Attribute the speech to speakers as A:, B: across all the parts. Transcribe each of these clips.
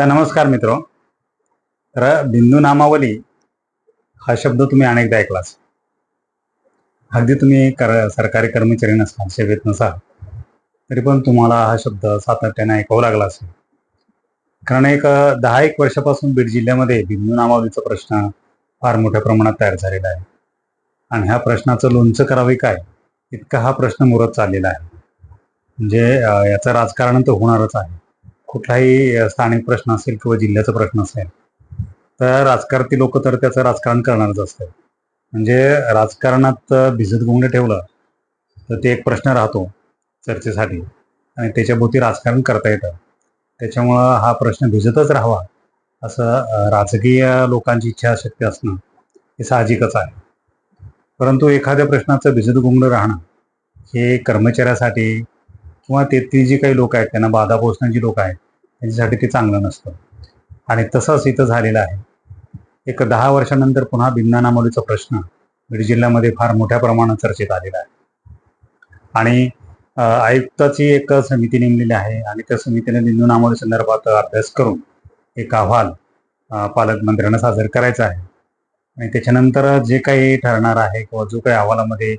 A: तर नमस्कार मित्र. तर बिंदू नामावली हा शब्द तुम्ही अनेकदा ऐकलाच. अगदी तुम्ही कर सरकारी कर्मचारी नसाल सेवेत नसाल तरी पण तुम्हाला हा शब्द सातत्याने ऐकावा लागला असेल. कारण एक दहा एक वर्षापासून बीड जिल्ह्यामध्ये बिंदू नामावलीचा प्रश्न फार मोठ्या प्रमाणात तयार झालेला आहे. आणि ह्या प्रश्नाचं लोणचं करावे काय इतका हा प्रश्न मुरत चाललेला आहे. म्हणजे याचं राजकारण तर होणारच आहे. कुठलाही स्थानिक प्रश्न असेल किंवा जिल्ह्याचा प्रश्न असेल तर राजकारती लोक तर त्याचं राजकारण करणारच असतात. म्हणजे राजकारणात भिजत गुंग ठेवलं तर ते एक प्रश्न राहतो चर्चेसाठी. आणि त्याच्याभोवती राजकारण करता येतं. त्याच्यामुळं हा प्रश्न भिजतच राहावा असं राजकीय लोकांची इच्छाशक्ती असणं हे साहजिकच आहे. परंतु एखाद्या प्रश्नाचं भिजत गुंग राहणं हे कर्मचाऱ्यासाठी किंवा तेथील जी काही लोक आहेत त्यांना बाधा पोचण्याची लोक आहेत त्यांच्यासाठी ते चांगलं नसतं. आणि तसंच इथं झालेलं आहे. एक दहा वर्षानंतर पुन्हा बिंदानामोलीचा प्रश्न बीड जिल्ह्यामध्ये फार मोठ्या प्रमाणात चर्चेत आलेला आहे. आणि आयुक्ताची एक समिती नेमलेली आहे आणि त्या समितीने बिंदू नामोली संदर्भात अभ्यास करून एक अहवाल पालकमंत्र्यांना सादर करायचा आहे. आणि त्याच्यानंतर जे काही ठरणार आहे किंवा जो काही अहवालामध्ये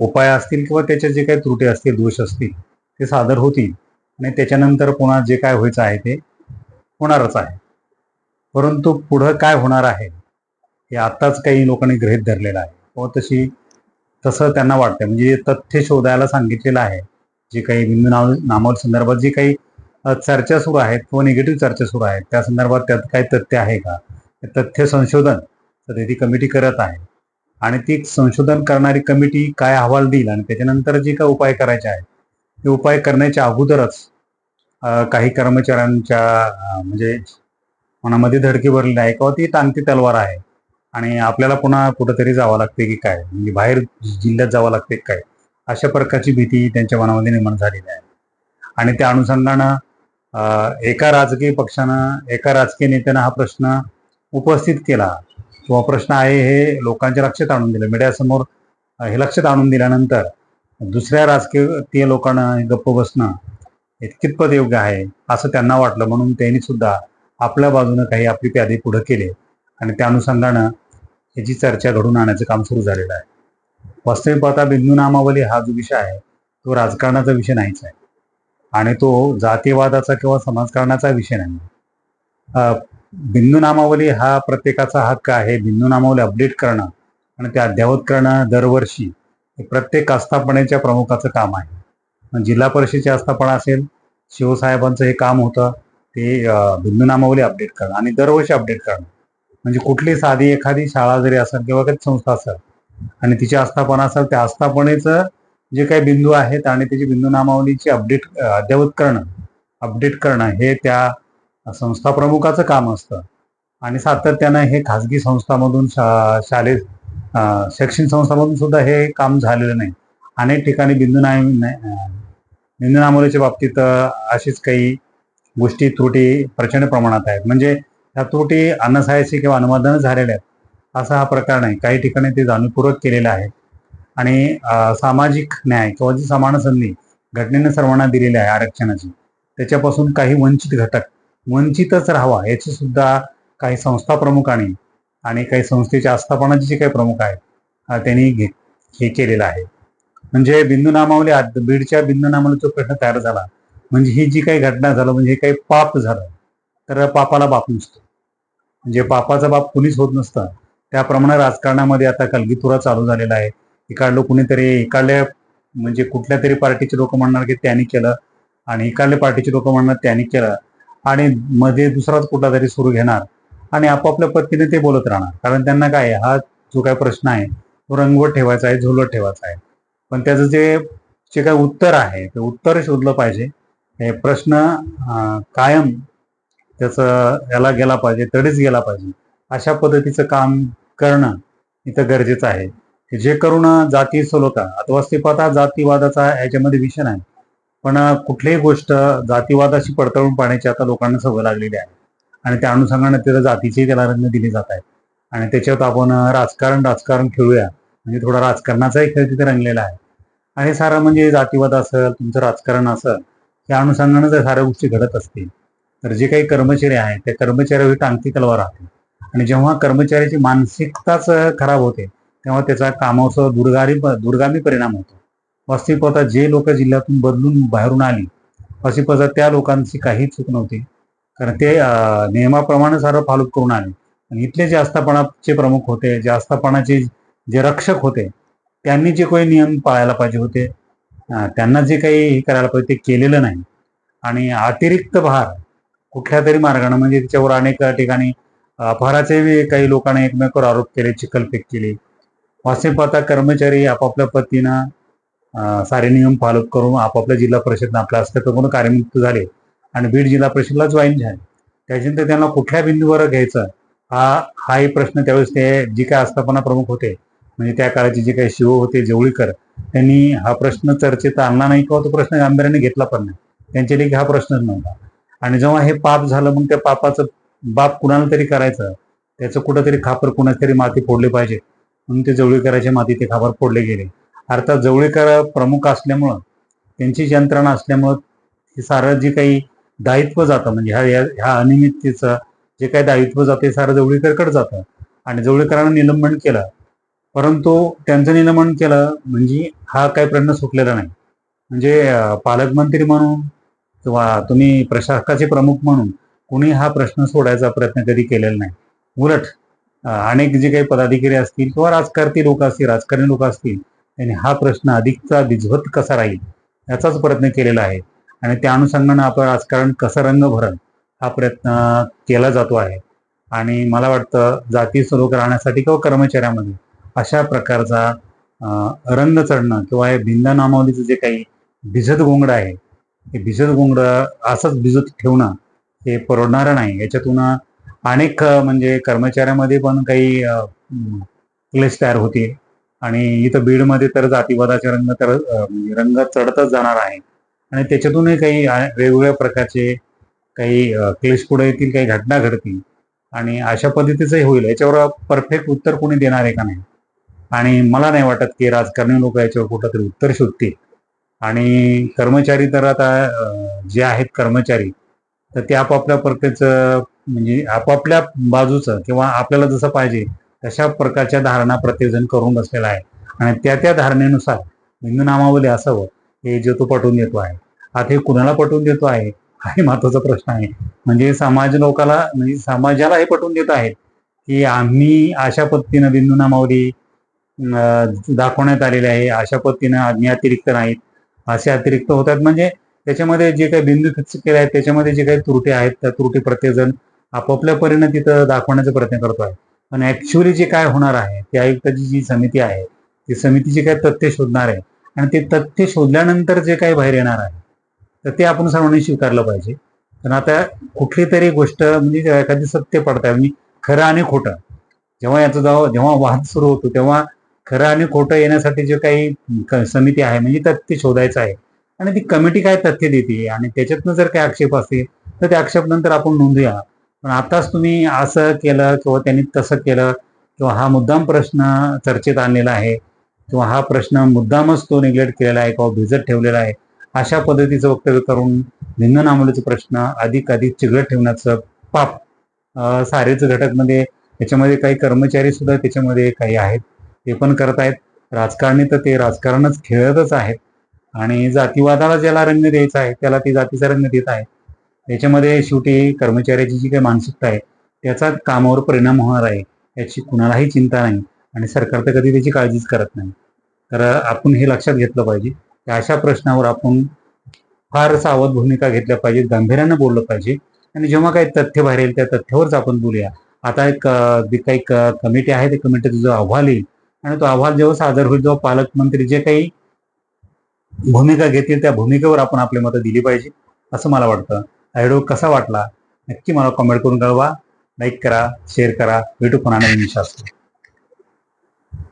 A: उपाय असतील किंवा त्याच्या जे काही त्रुटी असतील दोष असतील ते सादर होतील आणि त्याच्यानंतर पुन्हा जे काय व्हायचं आहे ते होणारच आहे. परंतु पुढं काय होणार आहे हे आत्ताच काही लोकांनी गृहीत धरलेलं आहे. व तशी तसं त्यांना वाटतं म्हणजे तथ्य शोधायला सांगितलेलं आहे. जे काही बिंदू नाव नामावर संदर्भात जी काही चर्चा सुरू आहेत किंवा निगेटिव्ह चर्चा सुरू आहेत त्या संदर्भात त्यात काही तथ्य आहे का? ते तथ्य संशोधन तर ती कमिटी करत आहे. आणि ती संशोधन करणारी कमिटी काय अहवाल देईल आणि त्याच्यानंतर जे काय उपाय करायचे आहेत ते उपाय करण्याच्या अगोदरच काही कर्मचाऱ्यांच्या म्हणजे मनामध्ये धडकी भरलेली आहे किंवा ती टांगती तलवार आहे आणि आपल्याला पुन्हा कुठंतरी जावं लागते की काय? म्हणजे बाहेर जिल्ह्यात जावं लागते काय? अशा प्रकारची भीती त्यांच्या मनामध्ये निर्माण झालेली आहे. आणि त्या अनुषंगानं एका राजकीय पक्षानं एका राजकीय नेत्यानं हा प्रश्न उपस्थित केला. किंवा प्रश्न आहे हे लोकांच्या लक्षात आणून दिलं. मीडियासमोर हे लक्षात आणून दिल्यानंतर दुसऱ्या राजकीय लोकांना गप्प बसणं हे कितपत योग्य आहे असं त्यांना वाटलं. म्हणून त्यांनी सुद्धा आपल्या बाजूनं काही आपली प्यादे पुढे केले. आणि त्या अनुषंगानं ह्याची चर्चा घडून आणण्याचं काम सुरू झालेलं आहे. वास्तविक पाहता बिंदू नामावली हा जो विषय आहे तो राजकारणाचा विषय नाहीच आहे. आणि तो जातीवादाचा किंवा समाजकारणाचा विषय नाही. बिंदू नामावली हा प्रत्येकाचा हक्क आहे. बिंदू नामावली अपडेट करणं आणि ते अद्ययावत करणं दरवर्षी प्रत्येक आस्थापनेच्या प्रमुखाचं काम आहे. जिल्हा परिषदेची आस्थापना असेल शिवसाहेबांचं हे काम होतं ते भिन्न बिंदू नामावली अपडेट करणं आणि दरवर्षी अपडेट करणं. म्हणजे कुठली साधी एखादी शाळा जरी असेल किंवा काही संस्था असेल आणि तिची आस्थापना असेल त्या आस्थापनेचं जे काही बिंदू आहेत आणि त्याची बिंदू नामावलीची अपडेट अद्ययावत करणं अपडेट करणं हे त्या संस्था प्रमुखाचं काम असतं. आणि सातत्यानं हे खाजगी संस्थामधून शा शालेय शैक्षणिक संस्थामधून सुद्धा हे काम झालेलं नाही. अनेक ठिकाणी बिंदू नाम बिंदू बाबतीत अशीच काही गोष्टी त्रुटी प्रचंड प्रमाणात आहेत. म्हणजे ह्या त्रुटी अनसायसी किंवा अनुवादन झालेल्या आहेत असा हा प्रकार नाही. काही ठिकाणी ते जाणीवपूर्वक केलेलं आहे. आणि सामाजिक न्याय किंवा जी समान संधी घटनेने सर्वांना दिलेली आहे आरक्षणाची त्याच्यापासून काही वंचित घटक वंचितच राहावा याची सुद्धा काही संस्था प्रमुखांनी आणि काही संस्थेच्या आस्थापनाचे जे काही प्रमुख आहेत त्यांनी घे हे केलेलं आहे. म्हणजे बिंदू नामावली आद- बीडच्या बिंदू नामावली जो प्रश्न तयार झाला म्हणजे ही जी काही घटना झालं म्हणजे हे काही पाप झालं तर पापाला बाप नसतो. म्हणजे पापाचा बाप कुणीच होत नसतं. त्याप्रमाणे राजकारणामध्ये आता कलगीतुरा चालू झालेला आहे. इकडलं कुणीतरी इकडल्या म्हणजे कुठल्या तरी पार्टीचे लोक म्हणणार की त्यांनी केलं आणि इकडल्या पार्टीचे लोक म्हणणार त्यांनी केलं. आणि मध्ये दुसराच कुठला तरी सुरू घेणार. आणि आपापल्या पद्धतीने ते बोलत राहणार. कारण त्यांना काय आहे, हा जो काय प्रश्न आहे तो रंगवत ठेवायचा आहे झुलत ठेवायचा आहे. पण त्याचं जे जे काय उत्तर आहे ते उत्तर शोधलं पाहिजे. हे प्रश्न कायम त्याचं याला गेला पाहिजे तडीच गेला पाहिजे. अशा पद्धतीचं काम करणं इथं गरजेचं आहे. की जे करून जाती सोलवता अथवा हा जातीवादाचा याच्यामध्ये विषय नाही. पण कुठलीही गोष्ट जातीवादाशी पडताळून पाहण्याची आता लोकांना सवय लागलेली आहे. आणि त्या अनुषंगाने त्याला जातीचे त्याला रंग दिले जात आहेत. आणि त्याच्यात आपण राजकारण राजकारण खेळूया. म्हणजे थोडा राजकारणाचाही खेळ तिथे रंगलेला आहे. आणि सारं म्हणजे जातीवाद असेल तुमचं राजकारण असेल त्या अनुषंगाने जर साऱ्या गोष्टी घडत असतील तर जे काही कर्मचारी आहेत त्या कर्मचाऱ्यावर टांगती तलवार राहते. आणि जेव्हा कर्मचाऱ्याची मानसिकताच खराब होते तेव्हा त्याचा कामाचा दुर्गारी दुर्गामी परिणाम होतो. वास्तविक जे लोक जिल्ह्यातून बदलून बाहेरून आली वास्तविक त्या लोकांची काही चूक नव्हती. कारण ते नियमाप्रमाणे सारं फॉलो करून आले. आणि इथले जे आस्थापनाचे प्रमुख होते जे आस्थापनाचे जे रक्षक होते त्यांनी जे काही नियम पाळायला पाहिजे होते त्यांना जे काही हे करायला पाहिजे ते केलेलं नाही. आणि अतिरिक्त भार कुठल्या तरी मार्गाने म्हणजे त्याच्यावर अनेक ठिकाणी अपहाराचे काही लोकांनी एकमेकावर आरोप केले चिखलफेक केली. वास्तविक पाहता कर्मचारी आपापल्या पतीनं सारे नियम फॉलो करून आपापल्या जिल्हा परिषदनं आपल्या असल्याप्रमाणे कार्यमुक्त झाले. आणि बीड जिल्हा परिषदला जॉईन झाले त्याच्यानंतर त्यांना कुठल्या बिंदूवर घ्यायचं हा हाही प्रश्न त्यावेळेस ते जी काय आस्थापना प्रमुख होते म्हणजे त्या काळाचे जे काही शिव होते जवळीकर त्यांनी हा प्रश्न चर्चेत आणला नाही किंवा तो प्रश्न गांभीर्याने घेतला पण नाही. त्यांच्या लेखी हा प्रश्नच नव्हता. आणि जेव्हा हे पाप झालं मग त्या पापाचं बाप कुणाला तरी करायचं? त्याचं कुठंतरी खापर कुणाच तरी माती फोडली पाहिजे. म्हणून ते जवळीकराच्या माती ते खापर फोडले गेले. अर्थात जवळीकर प्रमुख असल्यामुळं त्यांची यंत्रणा असल्यामुळं हे सारं जी काही दायित्व जातं. म्हणजे ह्या ह्या- ह्या अनियमिततेचं जे काही दायित्व जातं सारं जवळीकरकडे जातं. आणि जवळीकरांना निलंबन केलं. परंतु त्यांचं निलंबन केलं म्हणजे हा काही प्रश्न सुटलेला नाही. म्हणजे पालकमंत्री म्हणून किंवा तुम्ही प्रशासकाचे प्रमुख म्हणून कुणी हा प्रश्न सोडायचा प्रयत्न कधी केलेला नाही. उलट अनेक जे काही पदाधिकारी असतील किंवा राजकारती लोक असतील राजकारणी लोक असतील त्यांनी हा प्रश्न अधिकचा बिझवत कसा राहील याचाच प्रयत्न केलेला आहे. आणि त्या अनुषंगानं आपण राजकारण कसं रंग भरण हा प्रयत्न केला जातो आहे. आणि मला वाटतं जाती सुरू राहण्यासाठी किंवा कर्मचाऱ्यामध्ये अशा प्रकारचा रंग चढणं किंवा हे भिंद नामावलीचं जे काही भिजत गोंगड आहे हे भिजत गोंगड असंच भिजत ठेवणं हे परवडणारं नाही. याच्यातून अनेक म्हणजे कर्मचाऱ्यामध्ये पण काही क्लेश तयार होतील. आणि इथं बीडमध्ये तर जातीवादाचे रंग तर म्हणजे रंग चढतच जाणार आहे. आणि त्याच्यातूनही काही वेगवेगळ्या प्रकारचे काही क्लेश पुढे येतील काही घटना घडतील. आणि अशा पद्धतीचंही होईल. याच्यावर परफेक्ट उत्तर कोणी देणार आहे का नाही? आणि मला नाही वाटत की राजकारणी लोक याच्यावर कुठं तरी उत्तर शोधतील. आणि कर्मचारी तर आता जे आहेत कर्मचारी तर ते आपापल्या प्रत्येचं म्हणजे आपापल्या बाजूचं किंवा आपल्याला जसं पाहिजे तशा प्रकारच्या धारणा प्रत्येकजण करून बसलेला आहे. आणि त्या त्या धारणेनुसार हिंदू नामावली असावं. हे जे तो पटवून देतो आहे. आता हे कुणाला पटवून देतो आहे? हा महत्त्वाचा प्रश्न आहे. म्हणजे समाज लोकाला म्हणजे समाजाला हे पटवून देत आहेत की आम्ही अशा पद्धतीनं बिंदू नामावली दाखवण्यात आलेले आहे. अशा पद्धतीनं आम्ही अतिरिक्त नाहीत. असे अतिरिक्त होतात. म्हणजे त्याच्यामध्ये जे काही बिंदू फिक्स केले आहेत त्याच्यामध्ये जे काही त्रुटी आहेत त्या त्रुटी प्रत्येकजण आपापल्या परीने तिथं दाखवण्याचा प्रयत्न करतो आहे. पण ऍक्च्युअली जे काय होणार आहे ती आयुक्ताची जी समिती आहे ती समितीची काय तथ्य शोधणार आहे आणि ते तथ्य शोधल्यानंतर जे काही बाहेर येणार आहे तर ते आपण सर्वांनी स्वीकारलं पाहिजे. पण आता कुठली तरी गोष्ट म्हणजे एखादी सत्य पडताय म्हणजे खरं आणि खोटं. जेव्हा याचा जेव्हा जेव्हा वाद सुरू होतो तेव्हा खरं आणि खोटं येण्यासाठी जे काही क- समिती आहे म्हणजे तथ्य शोधायचं आहे. आणि ती कमिटी काय तथ्य देते? आणि त्याच्यातनं जर काही आक्षेप असतील तर ते आक्षेप नंतर आपण नोंदूया. पण आताच तुम्ही असं केलं किंवा त्यांनी तसं केलं किंवा हा मुद्दाम प्रश्न चर्चेत आणलेला आहे किंवा हा प्रश्न मुद्दामच तो निग्लेक्ट केलेला आहे किंवा भिजत ठेवलेला आहे अशा पद्धतीचं वक्तव्य करून भिन्न प्रश्न अधिक अधिक चिघळत ठेवण्याचं पाप अं, सारेच घटकमध्ये त्याच्यामध्ये काही कर्मचारी सुद्धा त्याच्यामध्ये काही आहेत ते पण करत आहेत. राजकारणी तर ते राजकारणच खेळतच आहेत आणि जातीवादाला ज्याला रंग द्यायचा आहे त्याला ती जातीचा रंग देत आहे त्याच्यामध्ये शेवटी कर्मचाऱ्याची जी काही मानसिकता आहे त्याचा कामावर परिणाम होणार आहे याची कुणालाही चिंता नाही. आणि सरकार तर कधी त्याची काळजीच करत नाही. तर आपण हे लक्षात घेतलं पाहिजे. की अशा प्रश्नावर आपण फार सावध भूमिका घेतल्या पाहिजे गांभीर्यानं बोललं पाहिजे. आणि जेव्हा काही तथ्य बाहेर येईल त्या तथ्यावरच आपण बोलूया. आता एक जी काही कमिटी आहे त्या कमिटीचा जो अहवाल येईल आणि तो अहवाल जेव्हा सादर होईल जेव्हा पालकमंत्री जे काही भूमिका घेतील त्या भूमिकेवर आपण आपली मतं दिली पाहिजे असं मला वाटतं. हा व्हिडिओ कसा वाटला? नक्की मला कमेंट करून कळवा. लाईक करा शेअर करा. भेटू पुन्हा नवीन शास्त्र